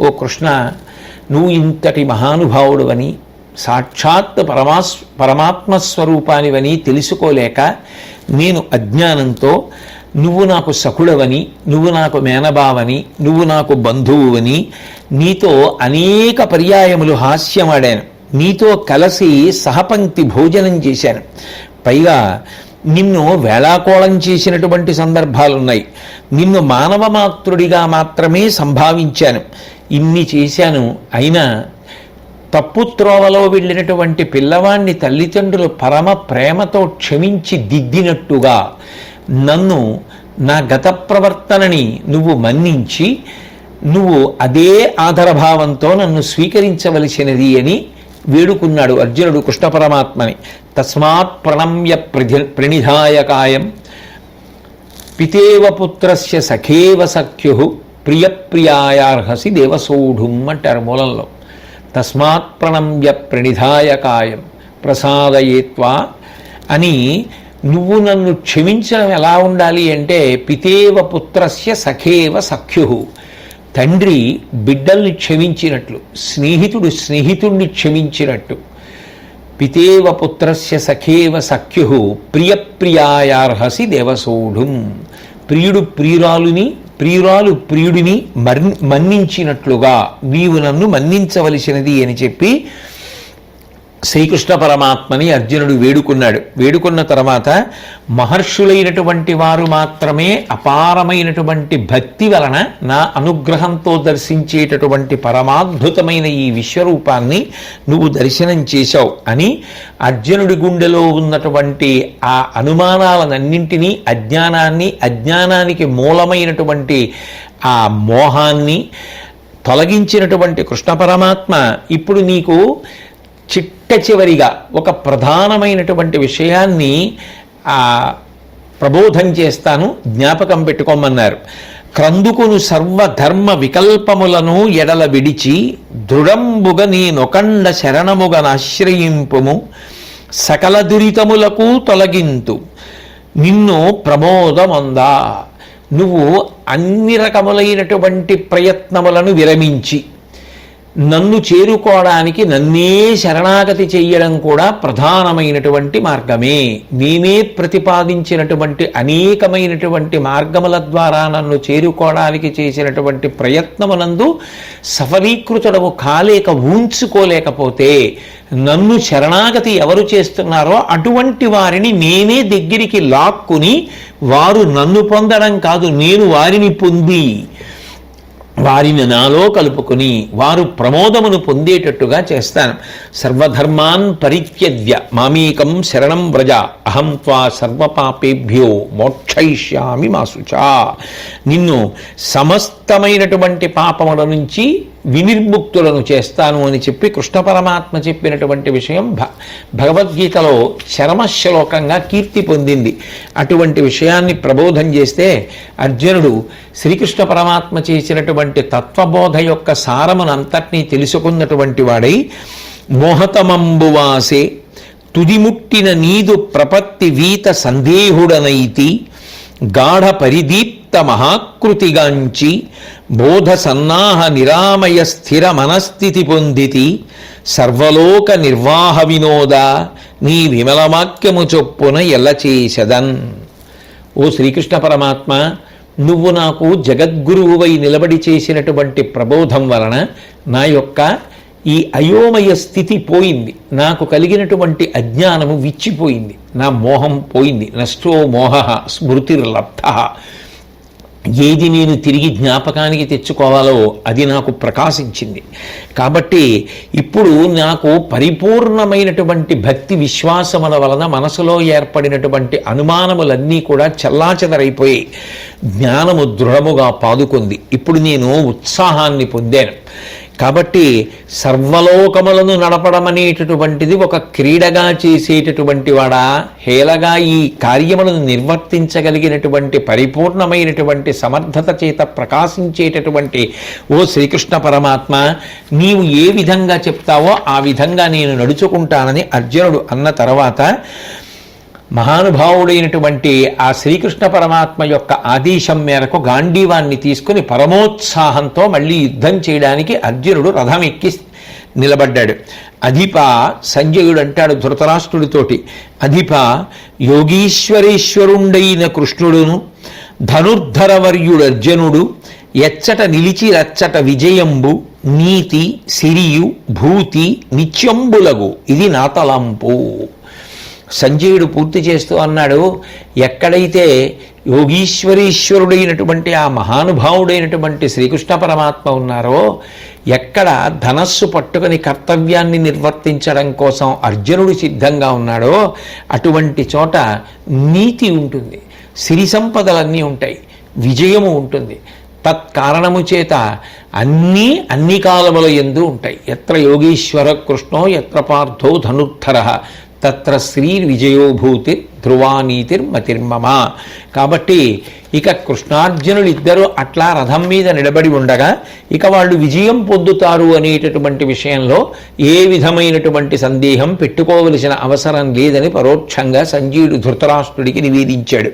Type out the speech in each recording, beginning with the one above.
ఓ కృష్ణ నువ్వు ఇంతటి మహానుభావుడువని సాక్షాత్ పరమాస్ పరమాత్మ స్వరూపానివని తెలుసుకోలేక నేను అజ్ఞానంతో నువ్వు నాకు సకుడవని నువ్వు నాకు మేనబావని నువ్వు నాకు బంధువువని నీతో అనేక పర్యాయములు హాస్యమాడాను. నీతో కలిసి సహపంక్తి భోజనం చేశాను. పైగా నిన్ను వేళాకోళం చేసినటువంటి సందర్భాలున్నాయి. నిన్ను మానవ మాతృడిగా మాత్రమే సంభావించాను. ఇన్ని చేశాను. అయినా తప్పు త్రోవలో వెళ్ళినటువంటి పిల్లవాణ్ణి తల్లిదండ్రులు పరమ ప్రేమతో క్షమించి దిద్దినట్టుగా నన్ను నా గత ప్రవర్తనని నువ్వు మన్నించి నువ్వు అదే ఆధారభావంతో నన్ను స్వీకరించవలసినది అని వేడుకున్నాడు అర్జునుడు కృష్ణ పరమాత్మని. తస్మాత్ ప్రణమ్య ప్రధి ప్రణిధాయకాయం. పితేవ పుత్రస్య సఖేవ సఖ్యు. ప్రియప్రియాయార్హసి దేవసోఢుం అంటారు మూలంలో తస్మాత్ ప్రణమ్య ప్రణిధాయకాయం ప్రసాదయేత్వా అని నువ్వు నన్ను క్షమించడం ఎలా ఉండాలి అంటే పితేవ పుత్రస్య సఖేవ సఖ్యు. తండ్రి బిడ్డల్ని క్షమించినట్లు స్నేహితుడు స్నేహితుణ్ణి క్షమించినట్టు. పితేవ పుత్రస్య సఖేవ సఖ్యు. ప్రియప్రియాయార్హసి దేవసోఢుం. ప్రియుడు ప్రియురాలుని ప్రియురాలు ప్రియుడిని మర్ మన్నించినట్లుగా నీవు నన్ను మన్నించవలసినది అని చెప్పి శ్రీకృష్ణ పరమాత్మని అర్జునుడు వేడుకున్నాడు. వేడుకున్న తర్వాత మహర్షులైనటువంటి వారు మాత్రమే అపారమైనటువంటి భక్తి వలన నా అనుగ్రహంతో దర్శించేటటువంటి పరమాద్భుతమైన ఈ విశ్వరూపాన్ని నువ్వు దర్శనం చేశావు అని అర్జునుడి గుండెలో ఉన్నటువంటి ఆ అనుమానాలనన్నింటినీ అజ్ఞానాన్ని అజ్ఞానానికి మూలమైనటువంటి ఆ మోహాన్ని తొలగించినటువంటి కృష్ణ పరమాత్మ ఇప్పుడు నీకు చిట్ట చివరిగా ఒక ప్రధానమైనటువంటి విషయాన్ని ప్రబోధం చేస్తాను జ్ఞాపకం పెట్టుకోమన్నారు. క్రందుకును సర్వధర్మ వికల్పములను ఎడల విడిచి దృఢంబుగ నేనొకండ శరణముగ నాశ్రయింపుము సకల దురితములకు తొలగింతు. నిన్ను ప్రమోదమందా. నువ్వు అన్ని రకములైనటువంటి ప్రయత్నములను విరమించి నన్ను చేరుకోవడానికి నన్నే శరణాగతి చెయ్యడం కూడా ప్రధానమైనటువంటి మార్గమే. నేనే ప్రతిపాదించినటువంటి అనేకమైనటువంటి మార్గముల ద్వారా నన్ను చేరుకోవడానికి చేసినటువంటి ప్రయత్నమునందు సఫలీకృతుడము కాలేక ఊంచుకోలేకపోతే నన్ను శరణాగతి ఎవరు చేస్తున్నారో అటువంటి వారిని నేనే దగ్గరికి లాక్కుని వారు నన్ను పొందడం కాదు నేను వారిని పొంది వారిని నాలో కలుపుకుని వారు ప్రమోదమును పొందేటట్టుగా చేస్తాను. సర్వధర్మాన్ పరిత్యజ్య మామీకం శరణం వ్రజ అహం త్వా సర్వపాపేభ్యో మోక్షయిష్యామి మాసుచా. నిన్ను సమస్తమైనటువంటి పాపముల నుంచి వినిర్ముక్తులను చేస్తాను అని చెప్పి కృష్ణ పరమాత్మ చెప్పినటువంటి విషయం భ భగవద్గీతలో చరమశ్లోకంగా కీర్తి పొందింది. అటువంటి విషయాన్ని ప్రబోధం చేస్తే అర్జునుడు శ్రీకృష్ణ పరమాత్మ చేసినటువంటి తత్వబోధ యొక్క సారమునంతటినీ తెలుసుకున్నటువంటి వాడై మోహతమంబువాసే తుదిముట్టిన నీదు ప్రపత్తి వీత సందేహుడనైతి గాఢ పరిదీప్త మహాకృతిగాంచి బోధ సన్నాహ నిరామయ స్థిర మనస్థితి పొందితి సర్వలోక నిర్వాహ వినోద నీ విమలవాక్యము చొప్పున ఎల్లచేసదన్ ఓ శ్రీకృష్ణ పరమాత్మ నువ్వు నాకు జగద్గురువువై నిలబడి చేసినటువంటి ప్రబోధం వలన నా యొక్క ఈ అయోమయ స్థితి పోయింది. నాకు కలిగినటువంటి అజ్ఞానము విచ్చిపోయింది. నా మోహం పోయింది. నష్టో మోహ స్మృతిర్లబ్ధ. ఏది నేను తిరిగి జ్ఞాపకానికి తెచ్చుకోవాలో అది నాకు ప్రకాశించింది. కాబట్టి ఇప్పుడు నాకు పరిపూర్ణమైనటువంటి భక్తి విశ్వాసముల వలన మనసులో ఏర్పడినటువంటి అనుమానములన్నీ కూడా చెల్లాచెదరైపోయి జ్ఞానము దృఢముగా పాదుకుంది. ఇప్పుడు నేను ఉత్సాహాన్ని పొందాను. కాబట్టి సర్వలోకములను నడపడం అనేటటువంటిది ఒక క్రీడగా చేసేటటువంటి వాడా హేళగా ఈ కార్యములను నిర్వర్తించగలిగినటువంటి పరిపూర్ణమైనటువంటి సమర్థత చేత ప్రకాశించేటటువంటి ఓ శ్రీకృష్ణ పరమాత్మ నీవు ఏ విధంగా చెప్తావో ఆ విధంగా నేను నడుచుకుంటానని అర్జునుడు అన్న తర్వాత మహానుభావుడైనటువంటి ఆ శ్రీకృష్ణ పరమాత్మ యొక్క ఆదేశం మేరకు గాంధీవాన్ని తీసుకుని పరమోత్సాహంతో మళ్ళీ యుద్ధం చేయడానికి అర్జునుడు రథం ఎక్కి నిలబడ్డాడు. అధిప సంజయుడు అంటాడు ధృతరాష్ట్రుడితోటి అధిప యోగీశ్వరేశ్వరుండైన కృష్ణుడును ధనుర్ధరవర్యుడు అర్జునుడు ఎచ్చట నిలిచి రచ్చట విజయంబు నీతి సిరియు భూతి నిత్యంబులగు ఇది నా తలంపు. సంజయుడు పూర్తి చేస్తూ అన్నాడు ఎక్కడైతే యోగీశ్వరీశ్వరుడైనటువంటి ఆ మహానుభావుడైనటువంటి శ్రీకృష్ణ పరమాత్మ ఉన్నారో ఎక్కడ ధనస్సు పట్టుకుని కర్తవ్యాన్ని నిర్వర్తించడం కోసం అర్జునుడు సిద్ధంగా ఉన్నాడో అటువంటి చోట నీతి ఉంటుంది సిరి సంపదలన్నీ ఉంటాయి విజయము ఉంటుంది. తత్కారణము చేత అన్నీ అన్ని కాలముల ఎందు ఉంటాయి. ఎత్ర యోగీశ్వర కృష్ణో ఎత్ర పార్థో ధనుర్ధర తత్ర శ్రీ విజయోభూతి ధ్రువానీతిర్మతిర్మమ. కాబట్టి ఇక కృష్ణార్జునులు ఇద్దరు అట్లా రథం మీద నిలబడి ఉండగా ఇక వాళ్ళు విజయం పొందుతారు అనేటటువంటి విషయంలో ఏ విధమైనటువంటి సందేహం పెట్టుకోవలసిన అవసరం లేదని పరోక్షంగా సంజీవుడు ధృతరాష్ట్రుడికి నివేదించాడు.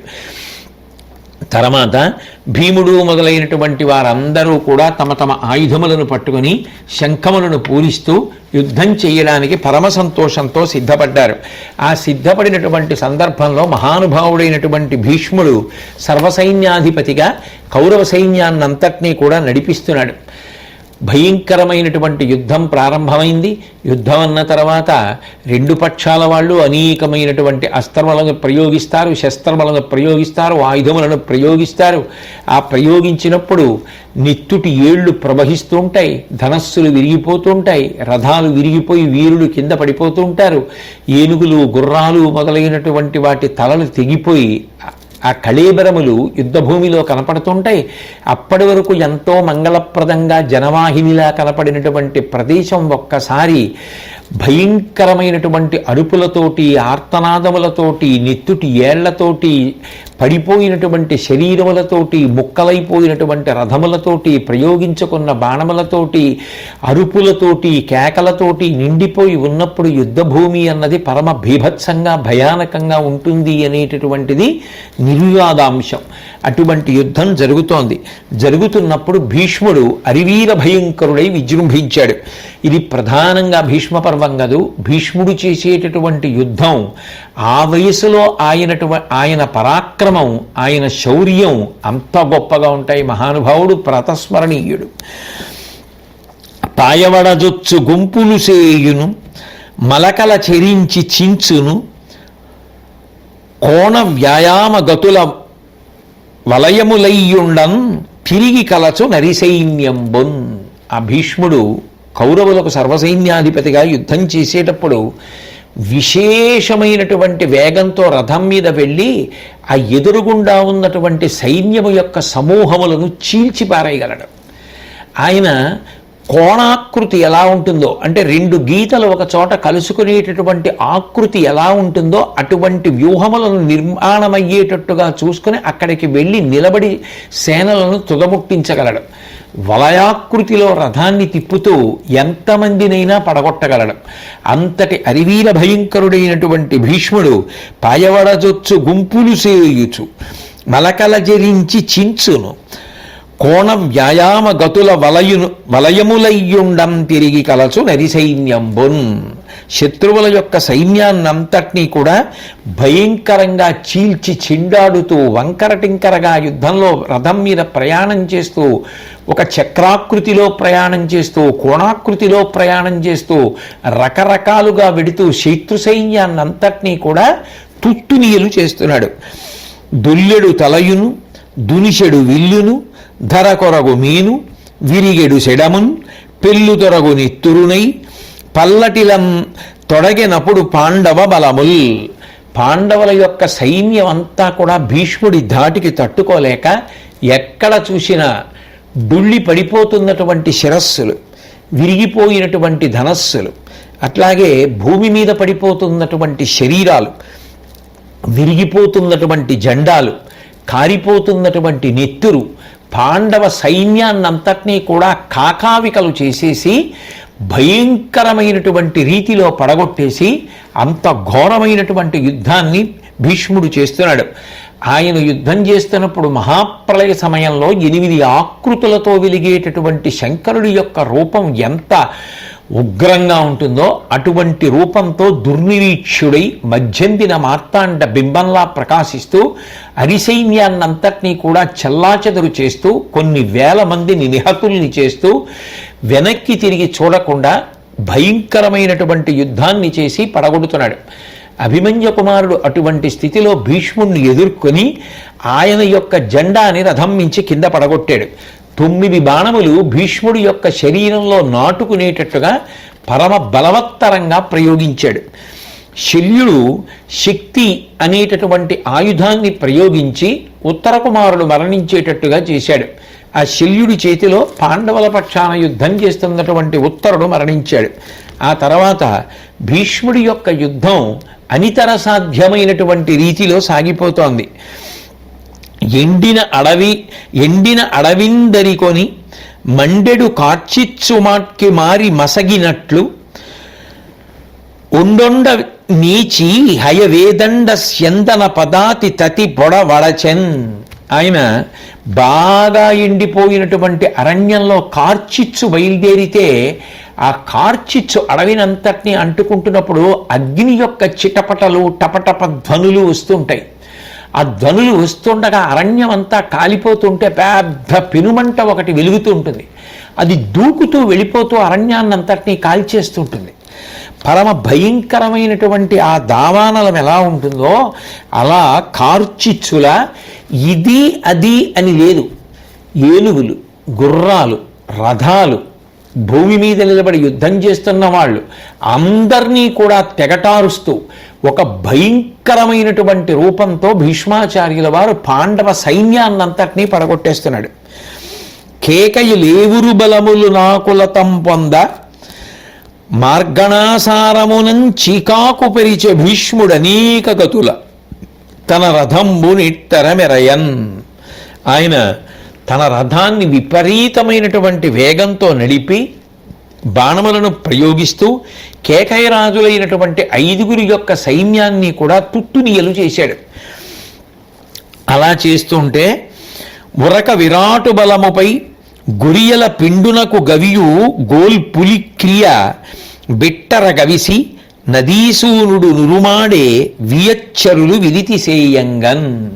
తర్వాత భీముడు మొదలైనటువంటి వారందరూ కూడా తమ తమ ఆయుధములను పట్టుకొని శంఖములను పూరిస్తూ యుద్ధం చేయడానికి పరమ సంతోషంతో సిద్ధపడ్డారు. ఆ సిద్ధపడినటువంటి సందర్భంలో మహానుభావుడైనటువంటి భీష్ముడు సర్వసైన్యాధిపతిగా కౌరవ సైన్యాన్నంతటినీ కూడా నడిపిస్తున్నాడు. భయంకరమైనటువంటి యుద్ధం ప్రారంభమైంది. యుద్ధం అన్న తర్వాత రెండు పక్షాల వాళ్ళు అనేకమైనటువంటి అస్త్రములను ప్రయోగిస్తారు శస్త్రములను ప్రయోగిస్తారు ఆయుధములను ప్రయోగిస్తారు. ఆ ప్రయోగించినప్పుడు నిత్తుటి ఏళ్ళు ప్రవహిస్తూ ఉంటాయి ధనస్సులు విరిగిపోతుంటాయి రథాలు విరిగిపోయి వీరులు కింద పడిపోతుంటారు ఏనుగులు గుర్రాలు మొదలైనటువంటి వాటి తలలు తెగిపోయి ఆ కళీబరములు యుద్ధభూమిలో కనపడుతుంటాయి. అప్పటి వరకు ఎంతో మంగళప్రదంగా జనవాహినిలా కనపడినటువంటి ప్రదేశం ఒక్కసారి భయంకరమైనటువంటి అరుపులతోటి ఆర్తనాదములతోటి నెత్తుటి ఏళ్ళతోటి పడిపోయినటువంటి శరీరములతోటి ముక్కలైపోయినటువంటి రథములతోటి ప్రయోగించుకున్న బాణములతోటి అరుపులతోటి కేకలతోటి నిండిపోయి ఉన్నప్పుడు యుద్ధభూమి అన్నది పరమ భీభత్సంగా భయానకంగా ఉంటుంది అనేటటువంటిది నిర్వివాదాంశం అటువంటి యుద్ధం జరుగుతోంది. జరుగుతున్నప్పుడు భీష్ముడు అరివీర భయంకరుడై విజృంభించాడు. ఇది ప్రధానంగా భీష్మ పర్వం కాదు. భీష్ముడు చేసేటటువంటి యుద్ధం ఆ వయసులో ఆయనటు ఆయన పరాక్రమం ఆయన శౌర్యం అంత గొప్పగా ఉంటాయి. మహానుభావుడు ప్రతస్మరణీయుడు. పాయవడజొచ్చు గుంపులు సేయును మలకల చెరించి చించును కోణ వ్యాయామ గతుల వలయములయ్యుండన్ తిరిగి కలచు నరిసైన్యంబున్. ఆ భీష్ముడు కౌరవులకు సర్వసైన్యాధిపతిగా యుద్ధం చేసేటప్పుడు విశేషమైనటువంటి వేగంతో రథం మీద వెళ్ళి ఆ ఎదురుగుండా ఉన్నటువంటి సైన్యము యొక్క సమూహములను చీల్చిపారేయగలడు. ఆయన కోణాకృతి ఎలా ఉంటుందో అంటే రెండు గీతలు ఒక చోట కలుసుకునేటటువంటి ఆకృతి ఎలా ఉంటుందో అటువంటి వ్యూహములను నిర్మాణమయ్యేటట్టుగా చూసుకుని అక్కడికి వెళ్ళి నిలబడి సేనలను తుదముట్టించగలడు. వలయాకృతిలో రథాన్ని తిప్పుతూ ఎంతమందినైనా పడగొట్టగలడు. అంతటి అరివీర భయంకరుడైనటువంటి భీష్ముడు పాయవడజొచ్చు గుంపులు సేయుచు మలకల జరించి చించును. కోణ వ్యాయామ గతుల వలయును వలయములయ్యుండం తిరిగి కలచు నరిసైన్యంబున్ శత్రువుల యొక్క సైన్యాన్నంతటినీ కూడా భయంకరంగా చీల్చి చిండాడుతూ వంకరటింకరగా యుద్ధంలో రథం మీద ప్రయాణం చేస్తూ ఒక చక్రాకృతిలో ప్రయాణం చేస్తూ కోణాకృతిలో ప్రయాణం చేస్తూ రకరకాలుగా వెడుతూ శత్రు సైన్యాన్నంతటినీ కూడా తుత్తునీయలు చేస్తున్నాడు. దుల్లెడు తలయును దునిషెడు విల్లును ధర కొరగు మీను విరిగెడు సెడమున్ పెళ్ళు తొరగు నిత్తురునై పల్లటిలం తొడగినప్పుడు పాండవ బలముల్. పాండవుల యొక్క సైన్యం అంతా కూడా భీష్ముడి ధాటికి తట్టుకోలేక ఎక్కడ చూసినా డుళ్ళి పడిపోతున్నటువంటి శిరస్సులు విరిగిపోయినటువంటి ధనస్సులు అట్లాగే భూమి మీద పడిపోతున్నటువంటి శరీరాలు విరిగిపోతున్నటువంటి జెండాలు కారిపోతున్నటువంటి నెత్తురు పాండవ సైన్యాన్నంతటినీ కూడా కాకావికలు చేసేసి భయంకరమైనటువంటి రీతిలో పడగొట్టేసి అంత ఘోరమైనటువంటి యుద్ధాన్ని భీష్ముడు చేస్తున్నాడు. ఆయన యుద్ధం చేస్తున్నప్పుడు మహాప్రళయ సమయంలో ఎనిమిది ఆకృతులతో వెలిగేటటువంటి శంకరుడి యొక్క రూపం ఎంత ఉగ్రంగా ఉంటుందో అటువంటి రూపంతో దుర్నిరీక్షుడై మధ్యందిన మార్తాండ బింబంలా ప్రకాశిస్తూ అరిసైన్యాన్నంతటినీ కూడా చెల్లాచెదరు చేస్తూ కొన్ని వేల మందిని నిహతుల్ని చేస్తూ వెనక్కి తిరిగి చూడకుండా భయంకరమైనటువంటి యుద్ధాన్ని చేసి పడగొడుతున్నాడు. అభిమన్య కుమారుడు అటువంటి స్థితిలో భీష్ముణ్ణి ఎదుర్కొని ఆయన యొక్క జెండాని రథం మించి కింద పడగొట్టాడు. తొమ్మిది బాణములు భీష్ముడి యొక్క శరీరంలో నాటుకునేటట్టుగా పరమ బలవత్తరంగా ప్రయోగించాడు. శల్యుడు శక్తి అనేటటువంటి ఆయుధాన్ని ప్రయోగించి ఉత్తర కుమారుడు మరణించేటట్టుగా చేశాడు. ఆ శల్యుడి చేతిలో పాండవుల పక్షాన యుద్ధం చేస్తున్నటువంటి ఉత్తరుడు మరణించాడు. ఆ తర్వాత భీష్ముడి యొక్క యుద్ధం అనితర సాధ్యమైనటువంటి రీతిలో సాగిపోతోంది. ఎండిన అడవి ఎండిన అడవిందరికొని మండెడు కార్చిచ్చుమాట్కి మారి మసగినట్లు ఉండొండ నీచి హయవేదండ స్యందన పదాతి తతి పొడవడచెన్ ఆయన బాగా ఎండిపోయినటువంటి అరణ్యంలో కార్చిచ్చు బయలుదేరితే ఆ కార్చిచ్చు అడవినంతటిని అంటుకుంటున్నప్పుడు అగ్ని యొక్క చిటపటలు టపటప ధ్వనులు వస్తుంటాయి ఆ ధ్వనులు వస్తుండగా అరణ్యం అంతా కాలిపోతుంటే పెద్ద పెనుమంట ఒకటి వెలుగుతూ ఉంటుంది అది దూకుతూ వెళ్ళిపోతూ అరణ్యాన్నంతటినీ కాల్చేస్తుంటుంది. పరమ భయంకరమైనటువంటి ఆ దావానలం ఎలా ఉంటుందో అలా కార్చిచ్చుల ఇది అది అని లేదు. ఏనుగులు గుర్రాలు రథాలు భూమి మీద నిలబడి యుద్ధం చేస్తున్న వాళ్ళు అందరినీ కూడా తెగటారుస్తూ ఒక భయంకరమైనటువంటి రూపంతో భీష్మాచార్యుల వారు పాండవ సైన్యాన్నంతటినీ పడగొట్టేస్తున్నాడు. కేకయి లేవురు బలములు నాకులతం పొంద మార్గణాసారమునం చీకాకు పెరిచే భీష్ముడనేక గతుల తన రథంబు నిట్టరమెరయన్ ఆయన తన రథాన్ని విపరీతమైనటువంటి వేగంతో నడిపి బాణములను ప్రయోగిస్తూ కేకయరాజులైనటువంటి ఐదుగురి యొక్క సైన్యాన్ని కూడా తుట్టునియలు చేశాడు. అలా చేస్తుంటే ఉరక విరాటు బలముపై గురియల పిండునకు గవియు గోల్పులి క్రియ బిట్టర గవిసి నదీసూనుడు నురుమాడే వియచ్చరులు విదితిసేయంగన్.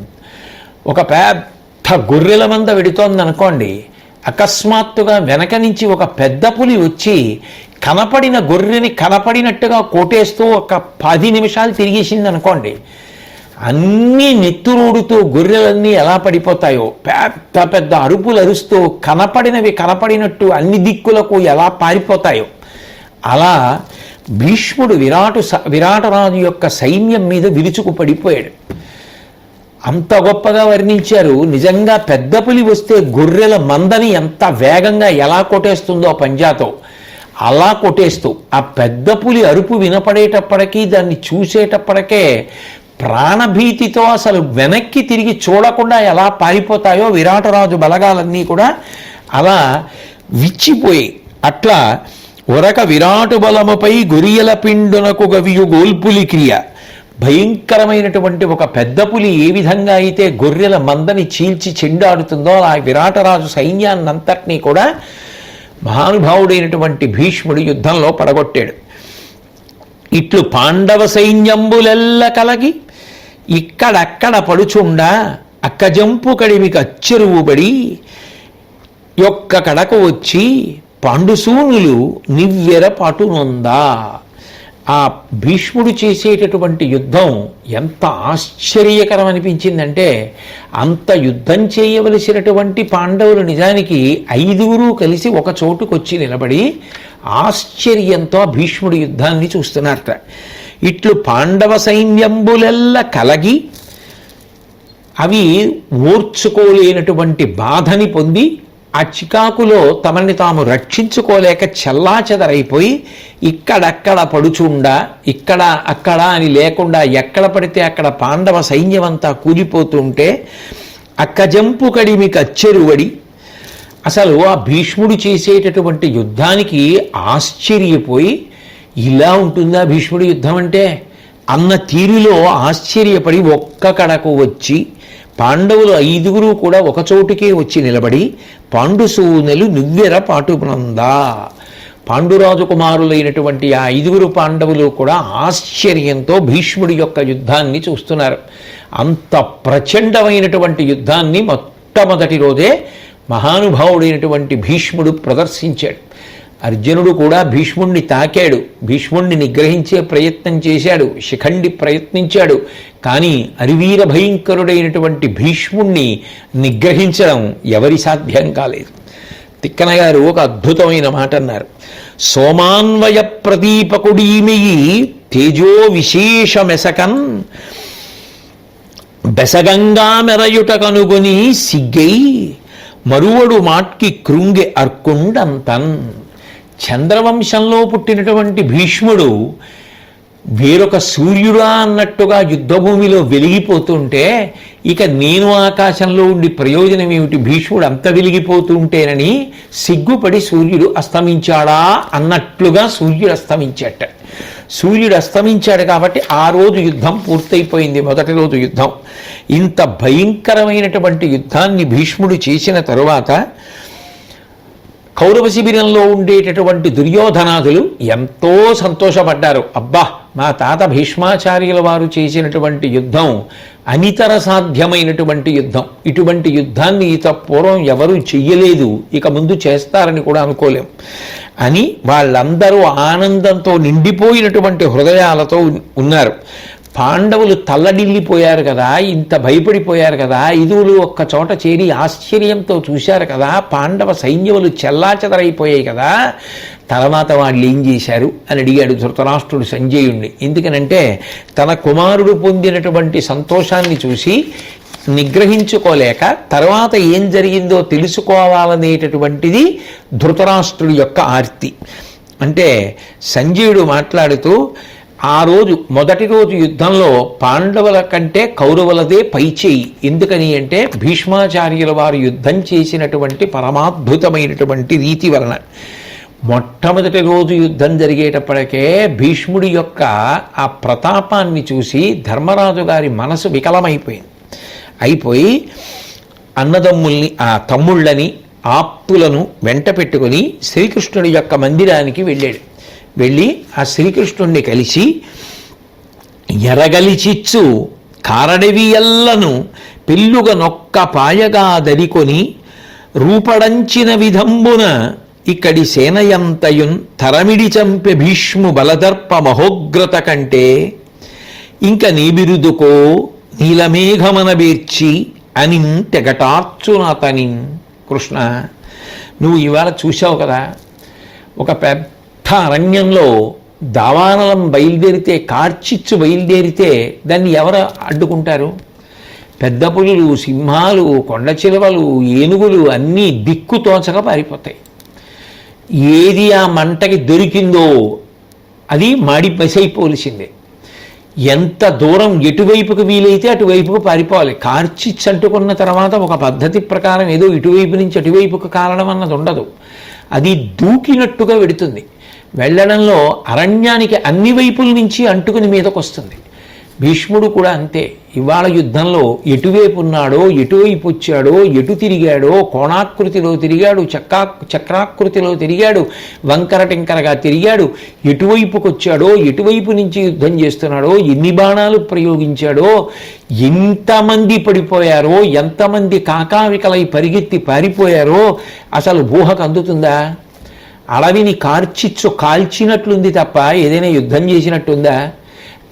ఒక పెద్ద గొర్రెల మంద వెడుతోందనుకోండి. అకస్మాత్తుగా వెనక నుంచి ఒక పెద్ద పులి వచ్చి కనపడిన గొర్రెని కనపడినట్టుగా కొట్టేస్తూ ఒక పది నిమిషాలు తిరిగేసింది అనుకోండి. అన్నీ నెత్తురుడుతూ గొర్రెలన్నీ ఎలా పడిపోతాయో పెద్ద పెద్ద అరుపులు అరుస్తూ కనపడినవి కనపడినట్టు అన్ని దిక్కులకు ఎలా పారిపోతాయో. అలా భీష్ముడు విరాటు స- విరాటరాజు యొక్క సైన్యం మీద విరుచుకు పడిపోయాడు అంత గొప్పగా వర్ణించారు. నిజంగా పెద్ద పులి వస్తే గొర్రెల మందని ఎంత వేగంగా ఎలా కొట్టేస్తుందో పంజాతో. అలా కొట్టేస్తూ ఆ పెద్ద పులి అరుపు వినపడేటప్పటికీ దాన్ని చూసేటప్పటికే ప్రాణభీతితో అసలు వెనక్కి తిరిగి చూడకుండా ఎలా పారిపోతాయో విరాటరాజు బలగాలన్నీ కూడా అలా విచ్చిపోయి అట్లా ఉరక విరాటు బలముపై గొరియల పిండునకు గవియు గోల్పులి క్రియ. భయంకరమైనటువంటి ఒక పెద్ద పులి ఏ విధంగా అయితే గొర్రెల మందని చీల్చి చెండాడుతుందో ఆ విరాటరాజు సైన్యాన్నంతటినీ కూడా మహానుభావుడైనటువంటి భీష్ముడు యుద్ధంలో పడగొట్టాడు. ఇట్లు పాండవ సైన్యంబులెల్ల కలగి ఇక్కడక్కడ పడుచుండా అక్కజంపు కడిమికి అచ్చెరువుబడి యొక్క కడకు వచ్చి పాండుసూనులు నివ్వెరపాటునొందా ఆ భీష్ముడు చేసేటటువంటి యుద్ధం ఎంత ఆశ్చర్యకరం అనిపించిందంటే అంత యుద్ధం చేయవలసినటువంటి పాండవులు నిజానికి ఐదుగురు కలిసి ఒక చోటుకొచ్చి నిలబడి ఆశ్చర్యంతో భీష్ముడి యుద్ధాన్ని చూస్తున్నారట. ఇట్లు పాండవ సైన్యంబులెల్ల కలగి అవి ఓర్చుకోలేనటువంటి బాధని పొంది ఆ చికాకులో తమని తాము రక్షించుకోలేక చెల్లాచెదరైపోయి ఇక్కడక్కడ పడుచుండా ఇక్కడ అక్కడ అని లేకుండా ఎక్కడ పడితే అక్కడ పాండవ సైన్యమంతా కూలిపోతుంటే అక్కజంపు కడిమి కచ్చెరువడి అసలు ఆ భీష్ముడు చేసేటటువంటి యుద్ధానికి ఆశ్చర్యపోయి ఇలా ఉంటుందా భీష్ముడి యుద్ధం అంటే అన్న తీరులో ఆశ్చర్యపడి ఒక్క కడకు వచ్చి పాండవులు ఐదుగురు కూడా ఒక చోటుకే వచ్చి నిలబడి పాండుసూనెలు నివ్వెర పాటునందా. పాండురాజు కుమారులైనటువంటి ఆ ఐదుగురు పాండవులు కూడా ఆశ్చర్యంతో భీష్ముడి యొక్క యుద్ధాన్ని చూస్తున్నారు. అంత ప్రచండమైనటువంటి యుద్ధాన్ని మొట్టమొదటి రోజే మహానుభావుడైనటువంటి భీష్ముడు ప్రదర్శించాడు. అర్జునుడు కూడా భీష్ముణ్ణి తాకాడు. భీష్ముణ్ణి నిగ్రహించే ప్రయత్నం చేశాడు. శిఖండి ప్రయత్నించాడు. కానీ అరివీర భయంకరుడైనటువంటి భీష్ముణ్ణి నిగ్రహించడం ఎవరి సాధ్యం కాలేదు. తిక్కన గారు ఒక అద్భుతమైన మాట అన్నారు. సోమాన్వయ ప్రదీపకుడీమియి తేజో విశేషమెసకన్ బెసగంగా మెరయుట కనుగొని సిగ్గై మరువడు మాట్కి కృంగి అర్కుండంతన్. చంద్రవంశంలో పుట్టినటువంటి భీష్ముడు వేరొక సూర్యుడా అన్నట్టుగా యుద్ధభూమిలో వెలిగిపోతుంటే ఇక నేను ఆకాశంలో ఉండి ప్రయోజనం ఏమిటి? భీష్ముడు అంత వెలిగిపోతుంటేనని సిగ్గుపడి సూర్యుడు అస్తమించాడా? అన్నట్లుగా సూర్యుడు అస్తమించాట. సూర్యుడు అస్తమించాడు కాబట్టి ఆ రోజు యుద్ధం పూర్తయిపోయింది మొదటి రోజు యుద్ధం. ఇంత భయంకరమైనటువంటి యుద్ధాన్ని భీష్ముడు చేసిన తరువాత కౌరవ శిబిరంలో ఉండేటటువంటి దుర్యోధనాదులు ఎంతో సంతోషపడ్డారు. అబ్బా మా తాత భీష్మాచార్యుల వారు చేసినటువంటి యుద్ధం అనితర సాధ్యమైనటువంటి యుద్ధం. ఇటువంటి యుద్ధాన్ని ఇత పూర్వం ఎవరూ చెయ్యలేదు. ఇక ముందు చేస్తారని కూడా అనుకోలేం. అని వాళ్ళందరూ ఆనందంతో నిండిపోయినటువంటి హృదయాలతో ఉన్నారు. పాండవులు తల్లడిల్లిపోయారు కదా ఇంత భయపడిపోయారు కదా ఇదువులు ఒక్క చోట చేరి ఆశ్చర్యంతో చూశారు కదా పాండవ సైన్యములు చెల్లాచెదరైపోయాయి కదా తర్వాత వాళ్ళు ఏం చేశారు అని అడిగాడు ధృతరాష్ట్రుడు సంజయుణ్ణి. ఎందుకనంటే తన కుమారుడు పొందినటువంటి సంతోషాన్ని చూసి నిగ్రహించుకోలేక తర్వాత ఏం జరిగిందో తెలుసుకోవాలనేటటువంటిది ధృతరాష్ట్రుడి యొక్క ఆర్తి. అంటే సంజయుడు మాట్లాడుతూ ఆ రోజు మొదటి రోజు యుద్ధంలో పాండవుల కంటే కౌరవులదే పైచేయి. ఎందుకని అంటే భీష్మాచార్యుల వారు యుద్ధం చేసినటువంటి పరమాద్భుతమైనటువంటి రీతి వలన. మొట్టమొదటి రోజు యుద్ధం జరిగేటప్పటికే భీష్ముడి యొక్క ఆ ప్రతాపాన్ని చూసి ధర్మరాజు గారి మనసు వికలమైపోయింది. అయిపోయి అన్నదమ్ముల్ని ఆ తమ్ముళ్ళని ఆప్పులను వెంట పెట్టుకుని శ్రీకృష్ణుడి యొక్క మందిరానికి వెళ్ళాడు. వెళ్ళి ఆ శ్రీకృష్ణుణ్ణి కలిసి ఎరగలిచిచ్చు. కారడవి ఎల్లను నొక్క పాయగా దరికొని రూపడంచిన విధంబున ఇక్కడి సేనయంతయున్ తరమిడి చంపె భీష్ము బలదర్ప మహోగ్రత కంటే ఇంక నీ బిరుదుకో నీలమేఘమనబేర్చి అనిన్ తెగటార్చునతనిన్ కృష్ణ నువ్వు ఇవాళ చూసావు కదా ఒక పెద్ద అరణ్యంలో దావానలం బయలుదేరితే కార్చిచ్చు బయలుదేరితే దాన్ని ఎవరు అడ్డుకుంటారు? పెద్ద పులులు సింహాలు కొండ చిలువలు ఏనుగులు అన్నీ దిక్కు తోచక పారిపోతాయి. ఏది ఆ మంటకి దొరికిందో అది మాడి పసైపోవలసిందే ఎంత దూరం ఎటువైపుకు వీలైతే అటువైపుకు పారిపోవాలి. కార్చిచ్చు అంటుకున్న తర్వాత ఒక పద్ధతి ప్రకారం ఏదో ఇటువైపు నుంచి అటువైపుకు కారణం అన్నది ఉండదు. అది దూకినట్టుగా వెడుతుంది. వెళ్ళడంలో అరణ్యానికి అన్ని వైపుల నుంచి అంటుకుని మీదకు వస్తుంది భీష్ముడు కూడా అంతే. ఇవాళ యుద్ధంలో ఎటువైపు ఉన్నాడో ఎటువైపు వచ్చాడో ఎటు తిరిగాడో కోణాకృతిలో తిరిగాడు చక్కా చక్రాకృతిలో తిరిగాడు వంకర టింకరగా తిరిగాడు ఎటువైపుకు వచ్చాడో ఎటువైపు నుంచి యుద్ధం చేస్తున్నాడో ఎన్ని బాణాలు ప్రయోగించాడో ఎంతమంది పడిపోయారో ఎంతమంది కాకావికలై పరిగెత్తి పారిపోయారో అసలు ఊహకు అందుతుందా? అడవిని కార్చిచ్చు కాల్చినట్లుంది తప్ప ఏదైనా యుద్ధం చేసినట్టుందా?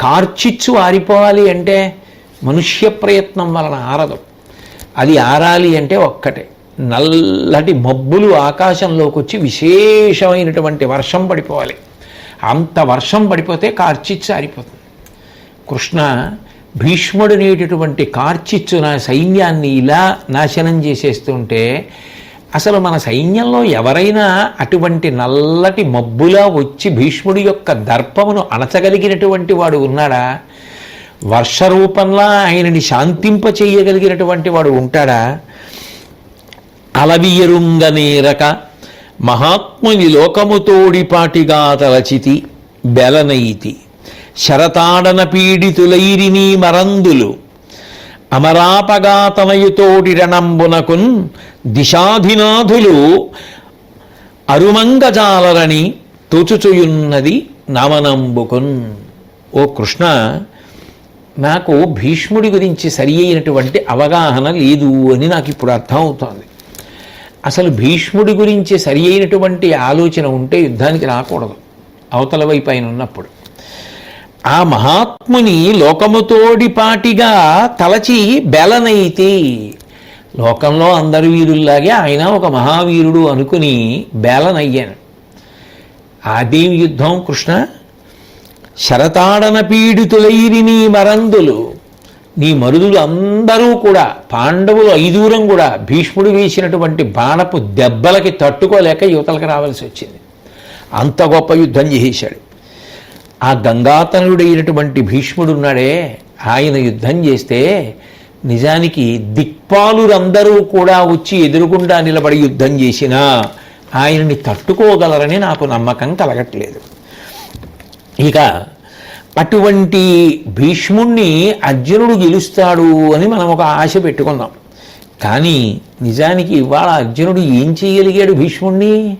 కార్చిచ్చు ఆరిపోవాలి అంటే మనుష్య ప్రయత్నం వలన ఆరదు. అది ఆరాలి అంటే ఒక్కటే. నల్లటి మబ్బులు ఆకాశంలోకి వచ్చి విశేషమైనటువంటి వర్షం పడిపోవాలి. అంత వర్షం పడిపోతే కార్చిచ్చు ఆరిపోతుంది. కృష్ణ భీష్ముడనేటటువంటి కార్చిచ్చు నా సైన్యాన్ని ఇలా నాశనం చేసేస్తుంటే అసలు మన సైన్యంలో ఎవరైనా అటువంటి నల్లటి మబ్బులా వచ్చి భీష్ముడి యొక్క దర్పమును అణచగలిగినటువంటి వాడు ఉన్నాడా? వర్షరూపంలా ఆయనని శాంతింప చేయగలిగినటువంటి వాడు ఉంటాడా? అలవియరుంగనేరక మహాత్ముని లోకముతోడిపాటిగా తలచితి బెలనైతి. శరతాడన పీడితులైరిని మరందులు. అమరాపగాతనయుతోడి రణంబునకున్ దిశాధినాథులు అరుమంగజాలరని తోచుచుయున్నది నవనంబుకున్. ఓ కృష్ణ నాకు భీష్ముడి గురించి సరి అయినటువంటి అవగాహన లేదు అని నాకు ఇప్పుడు అర్థమవుతోంది. అసలు భీష్ముడి గురించి సరి అయినటువంటి ఆలోచన ఉంటే యుద్ధానికి రాకూడదు. అవతల వైపు ఆయన ఉన్నప్పుడు. ఆ మహాత్ముని లోకముతోడి పాటిగా తలచి బెలనైతి లోకంలో అందరు వీరుల్లాగే ఆయన ఒక మహావీరుడు అనుకుని బేలనయ్యాను. ఆదేం యుద్ధం కృష్ణ శరతాడన పీడితులైరి నీ మరందులు నీ మరుదులు అందరూ కూడా పాండవులు ఐదూరం కూడా భీష్ముడు వేసినటువంటి బాణపు దెబ్బలకి తట్టుకోలేక యువతలకు రావాల్సి వచ్చింది. అంత గొప్ప యుద్ధం చేశాడు. ఆ గంగాతనుడైనటువంటి భీష్ముడున్నాడే. ఆయన యుద్ధం చేస్తే నిజానికి దిక్పాలురందరూ కూడా వచ్చి ఎదురుగుండా నిలబడి యుద్ధం చేసినా ఆయనని తట్టుకోగలరని నాకు నమ్మకం కలగట్లేదు. ఇక అటువంటి భీష్ముణ్ణి అర్జునుడు గెలుస్తాడు అని మనం ఒక ఆశ పెట్టుకున్నాం. కానీ నిజానికి ఇవాళ అర్జునుడు ఏం చేయగలిగాడు భీష్ముణ్ణి?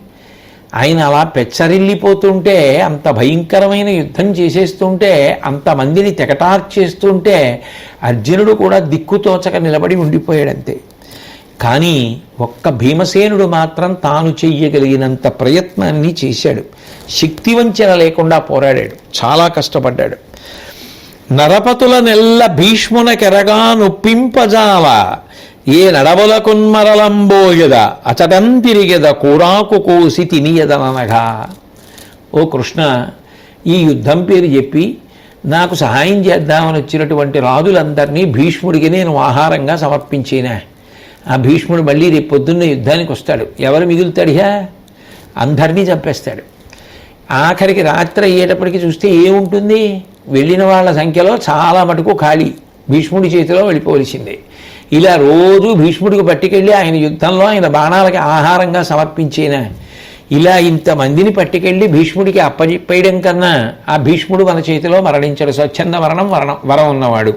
ఆయన అలా పెచ్చరిల్లిపోతుంటే అంత భయంకరమైన యుద్ధం చేసేస్తుంటే అంతమందిని తెకటార్చేస్తుంటే అర్జునుడు కూడా దిక్కుతోచక నిలబడి ఉండిపోయాడంతే. కానీ ఒక్క భీమసేనుడు మాత్రం తాను చెయ్యగలిగినంత ప్రయత్నాన్ని చేశాడు. శక్తివంచన లేకుండా పోరాడాడు. చాలా కష్టపడ్డాడు. నరపతుల నెల్ల భీష్మునకెరగా నొప్పింపజాల ఏ నడవలకున్మరలంబోయద అచటం తిరిగెద కూరాకు కోసి తినియదననగా ఓ కృష్ణ ఈ యుద్ధం పేరు చెప్పి నాకు సహాయం చేద్దామని వచ్చినటువంటి రాజులందరినీ భీష్ముడికి నేను ఆహారంగా సమర్పించేనా? ఆ భీష్ముడు మళ్ళీ రేపు పొద్దున్న యుద్ధానికి వస్తాడు. ఎవరు మిగులుతాడియా అందరినీ చంపేస్తాడు. ఆఖరికి రాత్రి అయ్యేటప్పటికి చూస్తే ఏముంటుంది? వెళ్ళిన వాళ్ళ సంఖ్యలో చాలా మటుకు ఖాళీ. భీష్ముడి చేతిలో వెళ్ళిపోవలసిందే. ఇలా రోజు భీష్ముడికి పట్టుకెళ్ళి ఆయన యుద్ధంలో ఆయన బాణాలకి ఆహారంగా సమర్పించిన. ఇలా ఇంతమందిని పట్టుకెళ్ళి భీష్ముడికి అప్పజెప్పేయడం కన్నా ఆ భీష్ముడు మన చేతిలో మరణించడు. స్వచ్ఛంద మరణం వరణం వరం ఉన్నవాడు.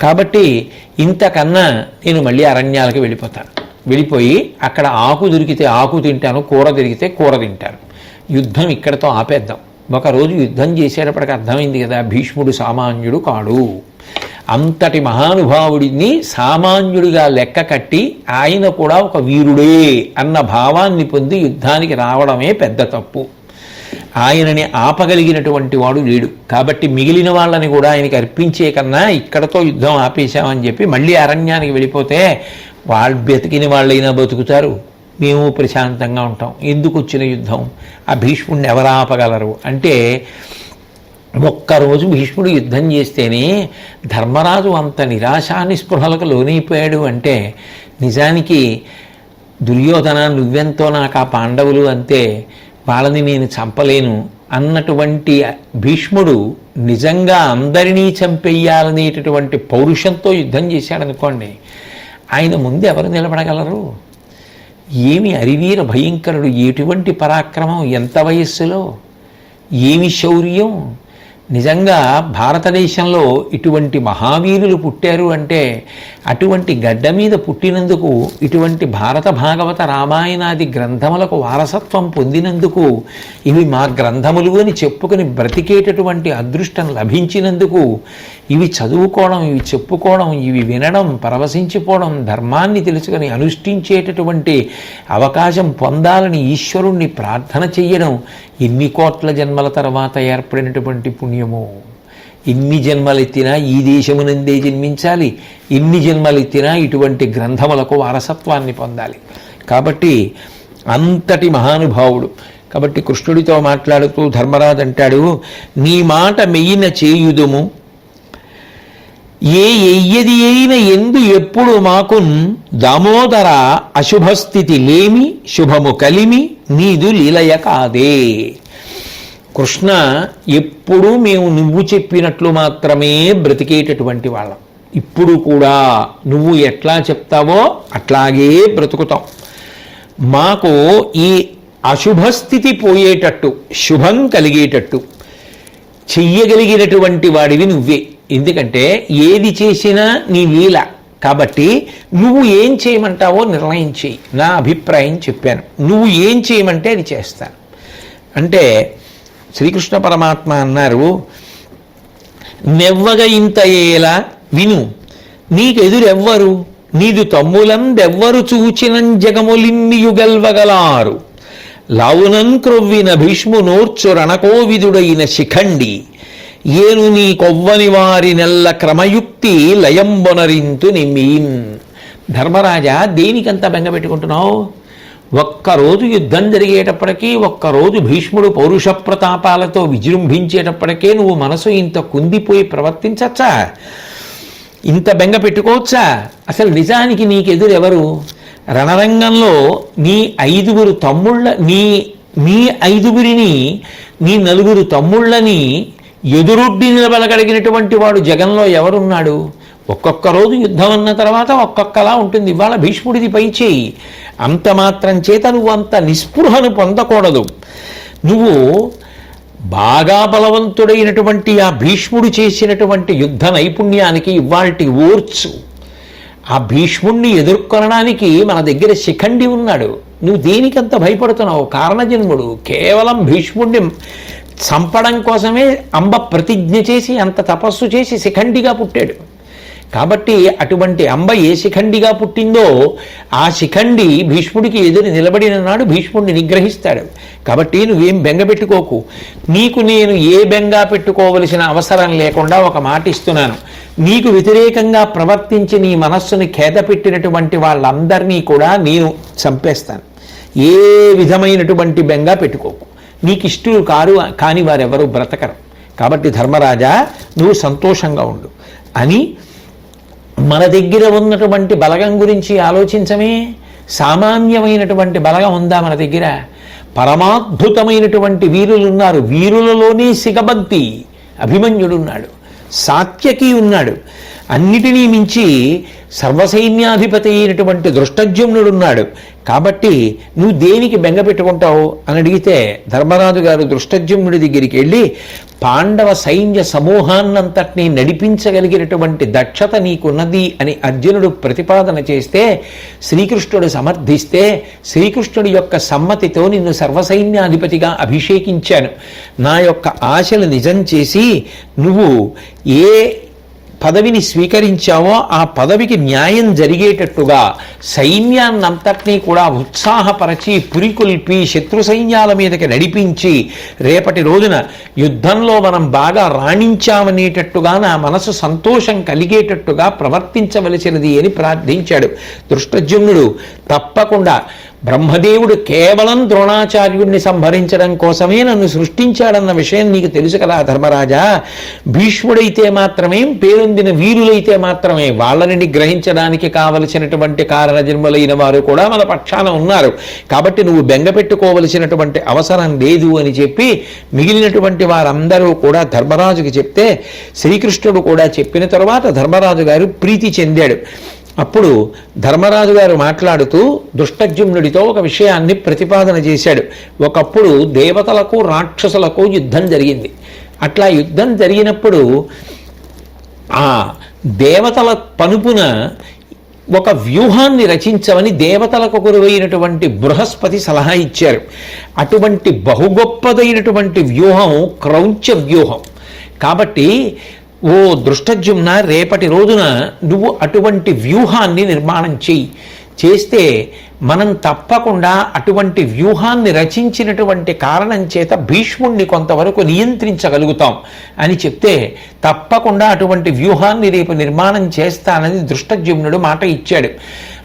కాబట్టి ఇంతకన్నా నేను మళ్ళీ అరణ్యాలకు వెళ్ళిపోతాను. వెళ్ళిపోయి అక్కడ ఆకు దొరికితే ఆకు తింటాను కూర దొరికితే కూర తింటాను. యుద్ధం ఇక్కడతో ఆపేద్దాం. ఒకరోజు యుద్ధం చేసేటప్పటికి అర్థమైంది కదా భీష్ముడు సామాన్యుడు కాడు. అంతటి మహానుభావుడిని సామాన్యుడిగా లెక్క కట్టి ఆయన కూడా ఒక వీరుడే అన్న భావాన్ని పొంది యుద్ధానికి రావడమే పెద్ద తప్పు. ఆయనని ఆపగలిగినటువంటి వాడు లేడు కాబట్టి మిగిలిన వాళ్ళని కూడా ఆయనకి అర్పించే కన్నా ఇక్కడతో యుద్ధం ఆపేశామని చెప్పి మళ్ళీ అరణ్యానికి వెళ్ళిపోతే వాళ్ళు బ్రతికిన వాళ్ళైనా బతుకుతారు. మేము ప్రశాంతంగా ఉంటాం. ఎందుకు వచ్చిన యుద్ధం? ఆ భీష్ముడిని ఎవరు ఆపగలరు? అంటే ఒక్కరోజు భీష్ముడు యుద్ధం చేస్తేనే ధర్మరాజు అంత నిరాశా నిస్పృహలకు లోనైపోయాడు అంటే నిజానికి దుర్యోధన నువ్వెంతో నాకు ఆ పాండవులు అంతే వాళ్ళని నేను చంపలేను అన్నటువంటి భీష్ముడు నిజంగా అందరినీ చంపేయాలనేటటువంటి పౌరుషంతో యుద్ధం చేశాడనుకోండి ఆయన ముందు ఎవరు నిలబడగలరు? ఏమి అరివీర భయంకరుడు? ఎటువంటి పరాక్రమం? ఎంత వయస్సులో? ఏమి శౌర్యం? నిజంగా భారతదేశంలో ఇటువంటి మహావీరులు పుట్టారు అంటే అటువంటి గడ్డ మీద పుట్టినందుకు ఇటువంటి భారత భాగవత రామాయణాది గ్రంథములకు వారసత్వం పొందినందుకు ఇవి మా గ్రంథములు అని చెప్పుకొని బ్రతికేటటువంటి అదృష్టం లభించినందుకు ఇవి చదువుకోవడం ఇవి చెప్పుకోవడం ఇవి వినడం పరవశించిపోవడం ధర్మాన్ని తెలుసుకొని అనుష్ఠించేటటువంటి అవకాశం పొందాలని ఈశ్వరుణ్ణి ప్రార్థన చెయ్యడం ఎన్ని కోట్ల జన్మల తర్వాత ఏర్పడినటువంటి పుణ్యము ఎన్ని జన్మలెత్తినా ఈ దేశమునందే జన్మించాలి. ఎన్ని జన్మలెత్తినా ఇటువంటి గ్రంథములకు వారసత్వాన్ని పొందాలి. కాబట్టి అంతటి మహానుభావుడు. కాబట్టి కృష్ణుడితో మాట్లాడుతూ ధర్మరాజు అంటాడు నీ మాట మెయిన చేయుదుము. ఏ ఎయ్యది అయిన ఎందు ఎప్పుడు మాకున్ దామోదర అశుభస్థితి లేమి శుభము కలిమి నీదు లీలయ కాదే. కృష్ణ ఎప్పుడూ మేము నువ్వు చెప్పినట్లు మాత్రమే బ్రతికేటటువంటి వాళ్ళం. ఇప్పుడు కూడా నువ్వు ఎట్లా చెప్తావో అట్లాగే బ్రతుకుతాం. మాకు ఈ అశుభస్థితి పోయేటట్టు శుభం కలిగేటట్టు చెయ్యగలిగినటువంటి వాడివి నువ్వే. ఎందుకంటే ఏది చేసినా నీ లీల. కాబట్టి నువ్వు ఏం చేయమంటావో నిర్ణయం చేయి నా అభిప్రాయం చెప్పాను. నువ్వు ఏం చేయమంటే అది చేస్తాను. అంటే శ్రీకృష్ణ పరమాత్మ అన్నారు నెవ్వగ ఇంత ఏలా విను. నీకెదురెవ్వరు? నీదు తమ్ములందెవ్వరు చూచినం జగములిన్నియుగల్వగలారు లావునన్ క్రొవ్విన భీష్మునోర్చు రణకోవిదుడైన శిఖండి. ఏను నీ కొవ్వని వారి నెల్ల క్రమయుక్తి లయంబొనరింతు నిమ్మీన్ ధర్మరాజా దేనికంత బెంగ పెట్టుకుంటున్నావు? ఒక్కరోజు యుద్ధం జరిగేటప్పటికీ ఒక్కరోజు భీష్ముడు పౌరుష ప్రతాపాలతో విజృంభించేటప్పటికే నువ్వు మనసు ఇంత కుందిపోయి ప్రవర్తించచ్చా? ఇంత బెంగ పెట్టుకోవచ్చా? అసలు నిజానికి నీకెదురెవరు? రణరంగంలో నీ ఐదుగురు తమ్ముళ్ళ నీ నీ ఐదుగురిని నీ నలుగురు తమ్ముళ్ళని ఎదురొడ్డి నిలబడగలిగినటువంటి వాడు జగంలో ఎవరున్నాడు? ఒక్కొక్క రోజు యుద్ధం అన్న తర్వాత ఒక్కొక్కలా ఉంటుంది. ఇవాళ భీష్ముడిది పై చేయి. అంత మాత్రం చేత నువ్వు అంత నిస్పృహను పొందకూడదు. నువ్వు బాగా బలవంతుడైనటువంటి ఆ భీష్ముడు చేసినటువంటి యుద్ధ నైపుణ్యానికి ఇవాల్టి ఓర్చు ఆ భీష్ముణ్ణి ఎదుర్కొనడానికి మన దగ్గర శిఖండి ఉన్నాడు. నువ్వు దేనికంత భయపడుతున్నావు? కారణజన్ముడు. కేవలం భీష్ముణ్ణి చంపడం కోసమే అంబ ప్రతిజ్ఞ చేసి అంత తపస్సు చేసి శిఖండిగా పుట్టాడు. కాబట్టి అటువంటి అంబ ఏ శిఖండిగా పుట్టిందో ఆ శిఖండి భీష్ముడికి ఎదురు నిలబడిన నాడు భీష్ముడిని నిగ్రహిస్తాడు. కాబట్టి నువ్వేం బెంగ పెట్టుకోకు. నీకు నేను ఏ బెంగ పెట్టుకోవలసిన అవసరం లేకుండా ఒక మాట ఇస్తున్నాను. నీకు వ్యతిరేకంగా ప్రవర్తించి నీ మనస్సుని ఖేద పెట్టినటువంటి వాళ్ళందరినీ కూడా నేను చంపేస్తాను. ఏ విధమైనటువంటి బెంగ పెట్టుకోకు. నీకు ఇష్టలు కారు కాని వారెవరూ బ్రతకరు. కాబట్టి ధర్మరాజా నువ్వు సంతోషంగా ఉండు. అని మన దగ్గర ఉన్నటువంటి బలగం గురించి ఆలోచించమే. సామాన్యమైనటువంటి బలగం ఉందా మన దగ్గర? పరమాద్భుతమైనటువంటి వీరులు ఉన్నారు వీరులలోనే సిగభక్తి అభిమన్యుడున్నాడు. సాత్యకి ఉన్నాడు. అన్నిటినీ మించి సర్వసైన్యాధిపతి అయినటువంటి దృష్టజ్యుమ్నుడున్నాడు కాబట్టి నువ్వు దేనికి బెంగ పెట్టుకుంటావు? అని అడిగితే ధర్మరాజు గారు దృష్టజ్యుమ్నుడి దగ్గరికి వెళ్ళి పాండవ సైన్య సమూహాన్నంతటినీ నడిపించగలిగినటువంటి దక్షత నీకున్నది అని అర్జునుడు ప్రతిపాదన చేస్తే శ్రీకృష్ణుడు సమర్థిస్తే శ్రీకృష్ణుడి యొక్క సమ్మతితో నిన్ను సర్వసైన్యాధిపతిగా అభిషేకించాను. నా యొక్క ఆశలు నిజం చేసి నువ్వు ఏ పదవిని స్వీకరించావో ఆ పదవికి న్యాయం జరిగేటట్టుగా సైన్యాన్నంతటినీ కూడా ఉత్సాహపరచి పురికొల్పి శత్రు సైన్యాల మీదకి నడిపించి రేపటి రోజున యుద్ధంలో మనం బాగా రాణించామనేటట్టుగా నా మనసు సంతోషం కలిగేటట్టుగా ప్రవర్తించవలసినది అని ప్రార్థించాడు. దృష్టజుమ్నుడు తప్పకుండా బ్రహ్మదేవుడు కేవలం ద్రోణాచార్యుడిని సంహరించడం కోసమే నన్ను సృష్టించాడన్న విషయం నీకు తెలుసు కదా ధర్మరాజా. భీష్ముడైతే మాత్రమే పేరొందిన వీరులైతే మాత్రమే వాళ్ళని నిగ్రహించడానికి కావలసినటువంటి కారణ జన్మలైన వారు కూడా మన పక్షాన ఉన్నారు. కాబట్టి నువ్వు బెంగ పెట్టుకోవలసినటువంటి అవసరం లేదు అని చెప్పి మిగిలినటువంటి వారందరూ కూడా ధర్మరాజుకి చెప్తే శ్రీకృష్ణుడు కూడా చెప్పిన తర్వాత ధర్మరాజు గారు ప్రీతి చెందాడు. అప్పుడు ధర్మరాజు గారు మాట్లాడుతూ దుష్టజ్యుమ్నుడితో ఒక విషయాన్ని ప్రతిపాదన చేశాడు. ఒకప్పుడు దేవతలకు రాక్షసులకు యుద్ధం జరిగింది. అట్లా యుద్ధం జరిగినప్పుడు ఆ దేవతల పనుపున ఒక వ్యూహాన్ని రచించమని దేవతలకు గురువైనటువంటి బృహస్పతి సలహా ఇచ్చారు. అటువంటి బహుగొప్పదైనటువంటి వ్యూహం క్రౌంచ వ్యూహం. కాబట్టి ఓ దృష్టజ్యుమ్న రేపటి రోజున నువ్వు అటువంటి వ్యూహాన్ని నిర్మాణం చెయ్యి. చేస్తే మనం తప్పకుండా అటువంటి వ్యూహాన్ని రచించినటువంటి కారణం చేత భీష్ముణ్ణి కొంతవరకు నియంత్రించగలుగుతాం అని చెప్తే తప్పకుండా అటువంటి వ్యూహాన్ని రేపు నిర్మాణం చేస్తానని దృష్టజ్యుమ్నుడు మాట ఇచ్చాడు.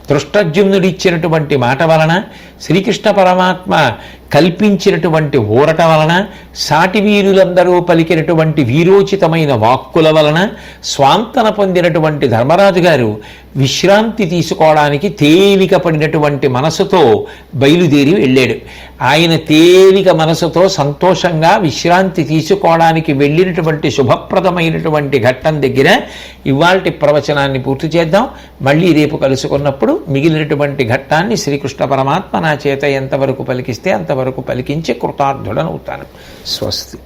దృష్టజ్యుమ్నుడు ఇచ్చినటువంటి మాట వలన శ్రీకృష్ణ పరమాత్మ కల్పించినటువంటి ఊరట వలన సాటి వీరులందరూ పలికినటువంటి వీరోచితమైన వాక్కుల వలన స్వాంతన పొందినటువంటి ధర్మరాజు గారు విశ్రాంతి తీసుకోవడానికి తేలిక పడినటువంటి మనసుతో బయలుదేరి వెళ్ళాడు. ఆయన తేలిక మనసుతో సంతోషంగా విశ్రాంతి తీసుకోవడానికి వెళ్ళినటువంటి శుభప్రదమైనటువంటి ఘట్టం దగ్గర ఇవాల్టి ప్రవచనాన్ని పూర్తి చేద్దాం. మళ్ళీ రేపు కలుసుకున్నప్పుడు మిగిలినటువంటి ఘట్టాన్ని శ్రీకృష్ణ పరమాత్మ నా చేత ఎంతవరకు పలికిస్తే అంతవరకు వరకు పలికించి కృతార్థుడనవుతాను. స్వస్తి.